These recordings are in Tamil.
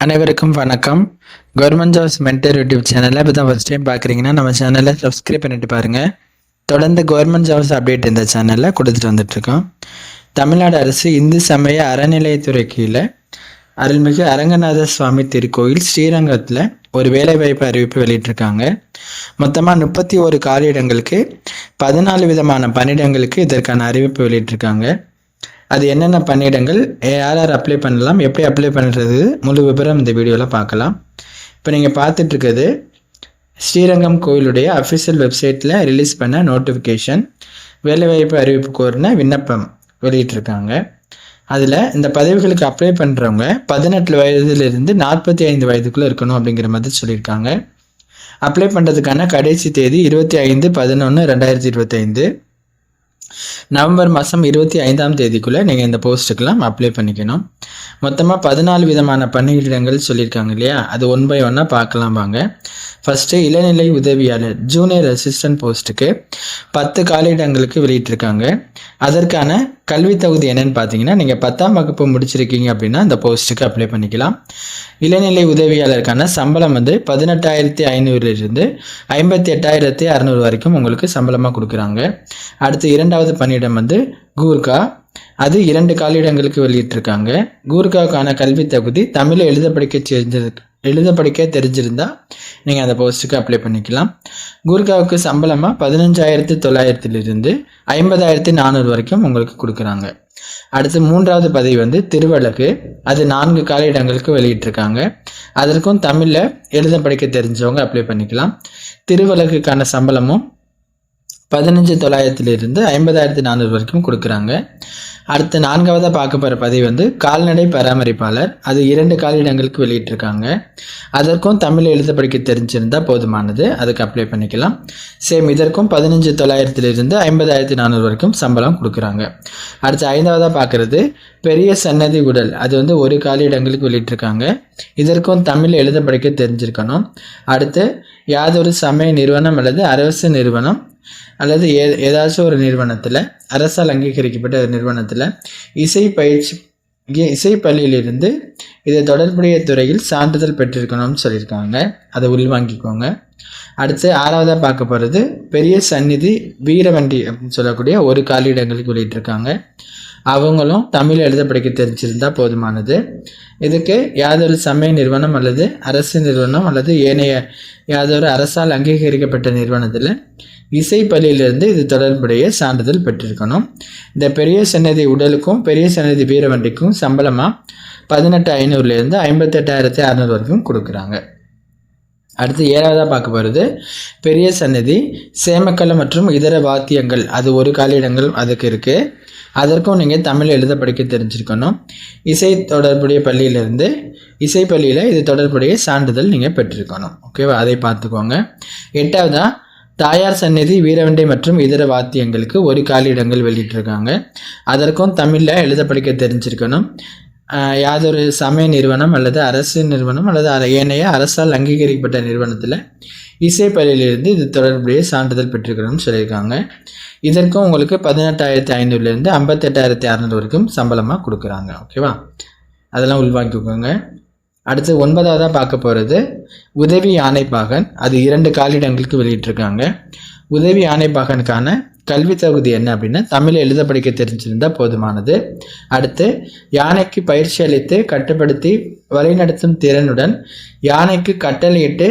அனைவருக்கும் வணக்கம். கவர்மெண்ட் ஜாப்ஸ் மென்டர் யூடியூப் சேனலில் இப்போ தான் ஃபஸ்ட் டைம் பார்க்குறீங்கன்னா நம்ம சேனலை சப்ஸ்கிரைப் பண்ணிட்டு பாருங்கள் தொடர்ந்து கவர்மெண்ட் ஜாப்ஸ் அப்டேட் இந்த சேனலில் கொடுத்துட்டு வந்துட்டுருக்கோம். தமிழ்நாடு அரசு இந்து சமய அறநிலையத்துறை கீழே அருள்மிகு அரங்கநாத சுவாமி திருக்கோயில் ஸ்ரீரங்கத்தில் ஒரு வேலைவாய்ப்பு அறிவிப்பு வெளியிட்டிருக்காங்க. மொத்தமாக முப்பத்தி ஒரு காலியிடங்களுக்கு பதினாலு விதமான பணியிடங்களுக்கு இதற்கான அறிவிப்பு வெளியிட்டிருக்காங்க. அது என்னென்ன பணியிடங்கள் யார் யார் அப்ளை பண்ணலாம் எப்படி அப்ளை பண்ணுறது முழு விவரம் இந்த வீடியோவில் பார்க்கலாம். இப்போ நீங்கள் பார்த்துட்ருக்கிறது ஸ்ரீரங்கம் கோயிலுடைய அஃபிஷியல் வெப்சைட்டில் ரிலீஸ் பண்ண நோட்டிஃபிகேஷன் வேலைவாய்ப்பு அறிவிப்பு கோரின விண்ணப்பம் வெளியிட்டிருக்காங்க அதில் இந்த பதவிகளுக்கு அப்ளை பண்ணுறவங்க பதினெட்டு வயதுலேருந்து நாற்பத்தி ஐந்து வயதுக்குள்ளே இருக்கணும் அப்படிங்கிற மாதிரி சொல்லியிருக்காங்க. அப்ளை பண்ணுறதுக்கான கடைசி தேதி இருபத்தி ஐந்து பதினொன்று ரெண்டாயிரத்தி இருபத்தைந்து. நவம்பர் மாதம் இருபத்தி ஐந்தாம் தேதிக்குள்ளே நீங்கள் இந்த போஸ்ட்டுக்கெல்லாம் அப்ளை பண்ணிக்கணும். மொத்தமாக பதினாலு விதமான பணியிடங்கள் சொல்லியிருக்காங்க இல்லையா? அது ஒன் பை ஒன்னாக பார்க்கலாம் வாங்க. ஃபஸ்ட்டு இளநிலை உதவியாளர் ஜூனியர் அசிஸ்டன்ட் போஸ்ட்டுக்கு பத்து காலியிடங்களுக்கு வெளியிட்டிருக்காங்க. அதற்கான கல்வி தகுதி என்னன்னு பார்த்தீங்கன்னா நீங்கள் பத்தாம் வகுப்பு முடிச்சிருக்கீங்க அப்படின்னா அந்த போஸ்ட்டுக்கு அப்ளை பண்ணிக்கலாம். இளநிலை உதவியாளருக்கான சம்பளம் வந்து பதினெட்டாயிரத்தி ஐநூறுலேருந்து ஐம்பத்தி எட்டாயிரத்தி அறநூறு வரைக்கும் உங்களுக்கு சம்பளமாக கொடுக்குறாங்க. அடுத்து இரண்டாவது பணியிடம் வந்து கூர்கா. அது இரண்டு காலியிடங்களுக்கு வெளியிட்டிருக்காங்க. கூர்காவுக்கான கல்வி தகுதி தமிழ் எழுத படிக்க தெரிஞ்சிருக்கு எழுத படிக்க தெரிஞ்சிருந்தால் நீங்கள் அந்த போஸ்ட்டுக்கு அப்ளை பண்ணிக்கலாம். கூர்காவுக்கு சம்பளமாக பதினஞ்சாயிரத்து தொள்ளாயிரத்துலேருந்து ஐம்பதாயிரத்தி நானூறு வரைக்கும் உங்களுக்கு கொடுக்குறாங்க. அடுத்து மூன்றாவது பதவி வந்து திருவழகு. அது நான்கு காலியிடங்களுக்கு வெளியிட்டிருக்காங்க. அதற்கும் தமிழில் எழுத படிக்க தெரிஞ்சவங்க அப்ளை பண்ணிக்கலாம். திருவழகுக்கான சம்பளமும் பதினஞ்சு தொள்ளாயிரத்திலிருந்து ஐம்பதாயிரத்தி நானூறு வரைக்கும் கொடுக்குறாங்க. அடுத்து நான்காவதாக பார்க்க போகிற பதவி வந்து கால்நடை பராமரிப்பாளர். அது இரண்டு காலிடங்களுக்கு வெளியிட்டிருக்காங்க. அதற்கும் தமிழ் எழுத படிக்க தெரிஞ்சிருந்தால் போதுமானது. அதுக்கு அப்ளை பண்ணிக்கலாம். சேம் இதற்கும் பதினஞ்சு தொள்ளாயிரத்திலிருந்து ஐம்பதாயிரத்தி நானூறு வரைக்கும் சம்பளம் கொடுக்குறாங்க. அடுத்து ஐந்தாவதாக பார்க்குறது பெரிய சன்னதி உடல். அது வந்து ஒரு காலிடங்களுக்கு வெளியிட்டிருக்காங்க. இதற்கும் தமிழ் எழுத படிக்க தெரிஞ்சிருக்கணும். அடுத்து யாதொரு சமய நிறுவனம் அல்லது அரசு நிறுவனம் அல்லது ஏ ஏதாச்சும் ஒரு நிறுவனத்தில் அரசால் அங்கீகரிக்கப்பட்ட ஒரு நிறுவனத்தில் இசை பயிற்சி இசை பள்ளியிலிருந்து இதை தொடர்புடைய துறையில் சான்றிதழ் பெற்றிருக்கணும்னு சொல்லியிருக்காங்க. அதை உள்வாங்கிக்கோங்க. அடுத்து ஆறாவதாக பார்க்க போகிறது பெரிய சந்நிதி வீரவண்டி அப்படின்னு சொல்லக்கூடிய ஒரு காலியிடங்களுக்கு வெளியிட்டிருக்காங்க. அவங்களும் தமிழ் எழுத படிக்க தெரிஞ்சிருந்தால் போதுமானது. இதுக்கு யாதொரு சமய நிறுவனம் அல்லது அரசு நிறுவனம் அல்லது ஏனைய யாதொரு அரசால் அங்கீகரிக்கப்பட்ட நிறுவனத்தில் இசை பள்ளியிலிருந்து இது தொடர்புடைய சான்றிதழ் பெற்றிருக்கணும். இந்த பெரிய சன்னதி உடலுக்கும் பெரிய சன்னதி வீரவண்டிக்கும் சம்பளமாக பதினெட்டு ஐநூறுலேருந்து ஐம்பத்தெட்டாயிரத்தி அறநூறு வரைக்கும் கொடுக்குறாங்க. அடுத்து ஏழாவதாக பார்க்க போகிறது பெரிய சன்னதி சேமக்கலை மற்றும் இதர வாத்தியங்கள். அது ஒரு காலியிடங்கள் அதுக்கு இருக்குது அதற்கும் நீங்கள் தமிழ் எழுத படிக்க தெரிஞ்சிருக்கணும். இசை தொடர்புடைய பள்ளியிலேருந்து இசை பள்ளியில் இது தொடர்புடைய சான்றிதழ் நீங்கள் பெற்றிருக்கணும். ஓகேவா? அதை பார்த்துக்கோங்க. எட்டாவதாக தாயார் சந்நிதி வீரவண்டை மற்றும் இதர வாத்தியங்களுக்கு ஒரு காலியிடங்கள் வெளியிட்டிருக்காங்க. அதற்கும் தமிழில் எழுத படிக்க தெரிஞ்சிருக்கணும். யாதொரு சமய நிறுவனம் அல்லது அரசு நிறுவனம் அல்லது ஏனைய அரசால் அங்கீகரிக்கப்பட்ட நிறுவனத்தில் இசை பள்ளியிலிருந்து இது தொடர்புடைய சான்றிதழ் பெற்றிருக்கணும்னு சொல்லியிருக்காங்க. இதற்கும் உங்களுக்கு பதினெட்டாயிரத்தி ஐநூறுலேருந்து ஐம்பத்தெட்டாயிரத்தி அறநூறு வரைக்கும் சம்பளமாக கொடுக்குறாங்க. ஓகேவா? அதெல்லாம் உள்வாங்கிக்கோங்க அடுத்து ஒன்பதாவதாக பார்க்க போகிறது உதவி யானைப்பாகன் அது இரண்டு காலிடங்களுக்கு வெளியிட்டிருக்காங்க. உதவி யானைப்பாகனுக்கான கல்வி தகுதி என்ன அப்படின்னா தமிழ் எழுத படிக்க தெரிஞ்சிருந்தால் போதுமானது. அடுத்து யானைக்கு பயிற்சி அளித்து கட்டுப்படுத்தி வழிநடத்தும் திறனுடன் யானைக்கு கட்டளையிட்டு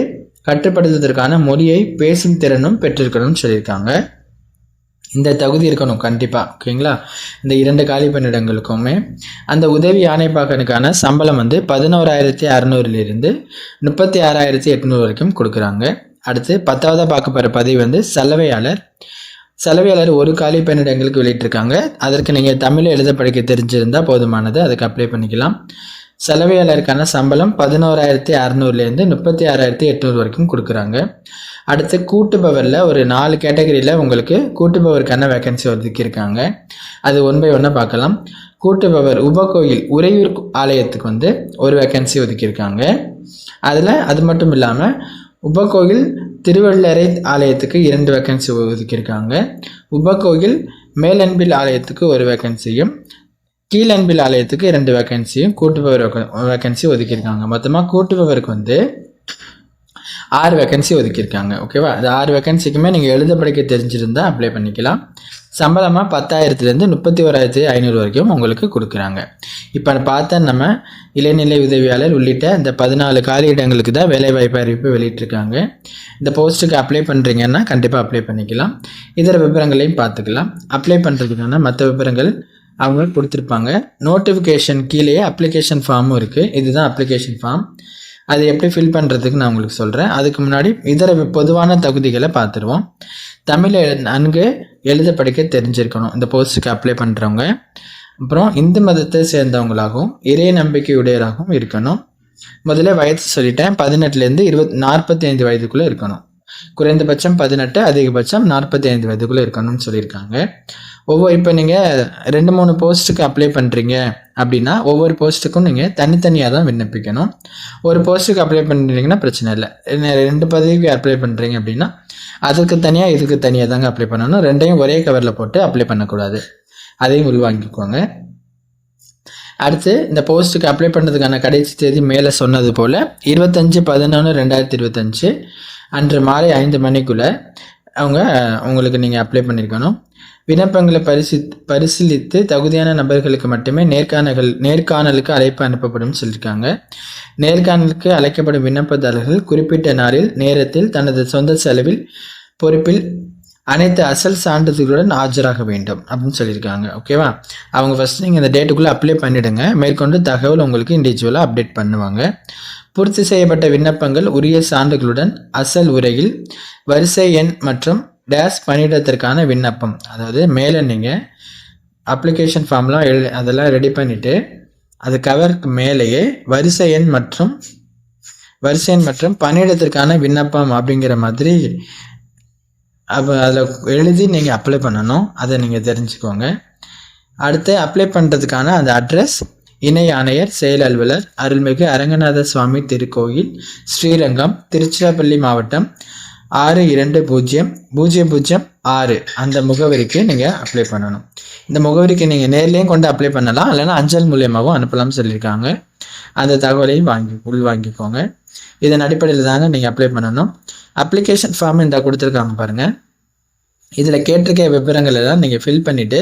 கட்டுப்படுத்துவதற்கான மொழியை பேசும் திறனும் பெற்றிருக்கணும்னு சொல்லியிருக்காங்க. இந்த தகுதி இருக்கணும் கண்டிப்பாக ஓகேங்களா? இந்த இரண்டு காலி பணியிடங்களுக்குமே. அந்த உதவி ஆணைப்பாக்கனுக்கான சம்பளம் வந்து பதினோராயிரத்தி அறநூறுலேருந்து முப்பத்தி ஆறாயிரத்தி எட்நூறு வரைக்கும் கொடுக்குறாங்க. அடுத்து பத்தாவதாக பார்க்கப்படுற பதவி வந்து சலவையாளர். சலவையாளர் ஒரு காலி பணியிடங்களுக்கு வெளியிட்டிருக்காங்க. அதற்கு நீங்கள் தமிழ் எழுத படிக்க தெரிஞ்சிருந்தால் போதுமானது. அதுக்கு அப்ளை பண்ணிக்கலாம். சலவையாளருக்கான சம்பளம் பதினோராயிரத்தி அறநூறுலேருந்து முப்பத்தி ஆறாயிரத்தி எட்நூறு வரைக்கும் கொடுக்குறாங்க. அடுத்து கூட்டுபவரில் ஒரு நாலு கேட்டகரியில் உங்களுக்கு கூட்டுபவருக்கான வேக்கன்சி ஒதுக்கியிருக்காங்க. அது ஒன் பை ஒன்னாக பார்க்கலாம். கூட்டுபவர் உபகோயில் உறையூர் ஆலயத்துக்கு வந்து ஒரு வேக்கன்சி ஒதுக்கியிருக்காங்க. அதில் அது மட்டும் இல்லாமல் உபகோயில் திருவள்ளரை ஆலயத்துக்கு இரண்டு வேக்கன்சி ஒதுக்கியிருக்காங்க. உபகோயில் மேலன்பில் ஆலயத்துக்கு ஒரு வேக்கன்சியும் கீழன்பில் ஆலயத்துக்கு இரண்டு வேக்கன்சியும் கூட்டுபவர் வேக்கன்சி ஒதுக்கியிருக்காங்க. மொத்தமாக கூட்டுபவருக்கு வந்து ஆறு வேக்கன்சி ஒதுக்கியிருக்காங்க. ஓகேவா அது ஆறு வேக்கன்சிக்குமே நீங்கள் எழுத படிக்க தெரிஞ்சிருந்தால் அப்ளை பண்ணிக்கலாம். சம்பளமாக பத்தாயிரத்துலேருந்து முப்பத்தி ஓராயிரத்தி ஐநூறு வரைக்கும் உங்களுக்கு கொடுக்குறாங்க. இப்போ பார்த்தா நம்ம இளைநிலை உதவியாளர் உள்ளிட்ட இந்த பதினாலு காலி இடங்களுக்கு தான் வேலைவாய்ப்பு அறிவிப்பு வெளியிட்டிருக்காங்க. இந்த போஸ்ட்டுக்கு அப்ளை பண்ணுறீங்கன்னா கண்டிப்பாக அப்ளை பண்ணிக்கலாம். இதர விவரங்களையும் பார்த்துக்கலாம். அப்ளை பண்ணுறதுக்கான மற்ற விவரங்கள் அவங்க கொடுத்துருப்பாங்க. நோட்டிஃபிகேஷன் கீழேயே அப்ளிகேஷன் ஃபார்மும் இருக்குது இதுதான் அப்ளிகேஷன் ஃபார்ம் அது எப்படி ஃபில் பண்ணுறதுக்கு நான் உங்களுக்கு சொல்கிறேன் அதுக்கு முன்னாடி இதர பொதுவான தகுதிகளை பார்த்துருவோம். தமிழை நன்கு எழுத படிக்க தெரிஞ்சிருக்கணும். இந்த போஸ்ட்டுக்கு அப்ளை பண்ணுறவங்க அப்புறம் இந்து மதத்தை சேர்ந்தவங்களாகவும் இறை நம்பிக்கையுடையராகவும் இருக்கணும். முதல்ல வயது சொல்லிட்டேன். பதினெட்டுலேருந்து இருபத் நாற்பத்தி ஐந்து வயதுக்குள்ளே இருக்கணும். குறைந்தபட்சம் பதினெட்டு அதிகபட்சம் நாற்பத்தி ஐந்து வயதுக்குள்ளே இருக்கணும்னு சொல்லியிருக்காங்க. ஒவ்வொரு இப்போ நீங்கள் ரெண்டு மூணு போஸ்ட்டுக்கு அப்ளை பண்ணுறீங்க அப்படின்னா ஒவ்வொரு போஸ்ட்டுக்கும் நீங்கள் தனித்தனியாக தான் விண்ணப்பிக்கணும். ஒரு போஸ்ட்டுக்கு அப்ளை பண்ணுறீங்கன்னா பிரச்சனை இல்லை. ரெண்டு பதவிக்கு அப்ளை பண்ணுறீங்க அப்படின்னா அதுக்கு தனியாக இதுக்கு தனியாக தாங்க அப்ளை பண்ணணும். ரெண்டையும் ஒரே கவரில் போட்டு அப்ளை பண்ணக்கூடாது. அதையும் உள்வாங்கிக்கோங்க. அடுத்து இந்த போஸ்ட்டுக்கு அப்ளை பண்ணுறதுக்கான கடைசி தேதி மேலே சொன்னது போல் இருபத்தஞ்சி பதினொன்று ரெண்டாயிரத்தி இருபத்தஞ்சு அன்று மாலை ஐந்து மணிக்குள்ளே அவங்க உங்களுக்கு நீங்கள் அப்ளை பண்ணியிருக்கணும் விண்ணப்பங்களை பரிசி பரிசீலித்து தகுதியான நபர்களுக்கு மட்டுமே நேர்காணல்கள் நேர்காணலுக்கு அழைப்பு அனுப்பப்படும் சொல்லியிருக்காங்க நேர்காணலுக்கு அழைக்கப்படும் விண்ணப்பதாரர்கள் குறிப்பிட்ட நாளில் நேரத்தில் தனது சொந்த செலவில் பொறுப்பில் அனைத்து அசல் சான்றிதழ்களுடன் ஆஜராக வேண்டும் அப்படின்னு சொல்லியிருக்காங்க ஓகேவா அவங்க ஃபஸ்ட் நீங்கள் இந்த டேட்டுக்குள்ளே அப்ளை பண்ணிவிடுங்க மேற்கொண்டு தகவல் உங்களுக்கு இண்டிவிஜுவலாக அப்டேட் பண்ணுவாங்க. பூர்த்தி செய்யப்பட்ட விண்ணப்பங்கள் உரிய சான்றுகளுடன் அசல் உரையில் வரிசை எண் மற்றும் டேஷ் பணியிடத்திற்கான விண்ணப்பம். அதாவது மேலே நீங்கள் அப்ளிகேஷன் ஃபார்ம்லாம் எழு அதெல்லாம் ரெடி பண்ணிவிட்டு அது கவருக்கு மேலேயே வரிசை எண் மற்றும் வரிசை எண் மற்றும் பணியிடத்திற்கான விண்ணப்பம் அப்படிங்கிற மாதிரி அப்போ அதில் எழுதி நீங்கள் அப்ளை பண்ணணும். அதை நீங்கள் தெரிஞ்சுக்கோங்க. அடுத்து அப்ளை பண்ணுறதுக்கான அந்த அட்ரஸ் இணை ஆணையர் செயல் அலுவலர் அருள்மிகு அரங்கநாத சுவாமி திருக்கோயில் ஸ்ரீரங்கம் திருச்சிராப்பள்ளி மாவட்டம் ஆறு இரண்டு பூஜ்ஜியம் பூஜ்ஜியம் பூஜ்ஜியம் ஆறு. அந்த முகவரிக்கு நீங்கள் அப்ளை பண்ணணும். இந்த முகவரிக்கு நீங்கள் நேர்லேயும் கொண்டு அப்ளை பண்ணலாம். இல்லைன்னா அஞ்சல் மூலியமாகவும் அனுப்பலாம்னு சொல்லியிருக்காங்க. அந்த தகவலையும் வாங்கி உள் வாங்கிக்கோங்க இதன் அடிப்படையில் தாங்க நீங்கள் அப்ளை பண்ணணும். அப்ளிகேஷன் ஃபார்ம் இந்த கொடுத்துருக்காங்க பாருங்கள் இதில் கேட்டிருக்க விவரங்கள் எல்லாம் நீங்கள் ஃபில் பண்ணிவிட்டு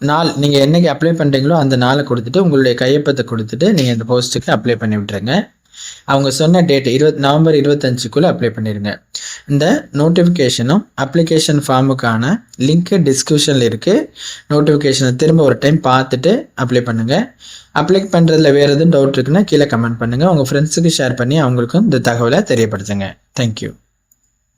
நாள் நீங்கள் என்றைக்கு அப்ளை பண்ணுறீங்களோ அந்த நாளை கொடுத்துட்டு உங்களுடைய கையொப்பத்தை கொடுத்துட்டு நீங்கள் இந்த போஸ்ட்டுக்கு அப்ளை பண்ணி விட்டுருங்க. அவங்க சொன்ன டேட் இருபத் நவம்பர் இருபத்தஞ்சுக்குள்ளே அப்ளை பண்ணிடுங்க. இந்த நோட்டிஃபிகேஷனும் அப்ளிகேஷன் ஃபார்முக்கான லிங்க்கு டிஸ்கிரிப்ஷனில் இருக்குது நோட்டிஃபிகேஷனை திரும்ப ஒரு டைம் பார்த்துட்டு அப்ளை பண்ணுங்கள் அப்ளை பண்ணுறதுல வேறு எதுவும் டவுட் இருக்குன்னா கீழே கமெண்ட் பண்ணுங்கள் உங்கள் ஃப்ரெண்ட்ஸுக்கு ஷேர் பண்ணி அவங்களுக்கும் இந்த தகவலை தெரியப்படுத்துங்க. தேங்க்யூ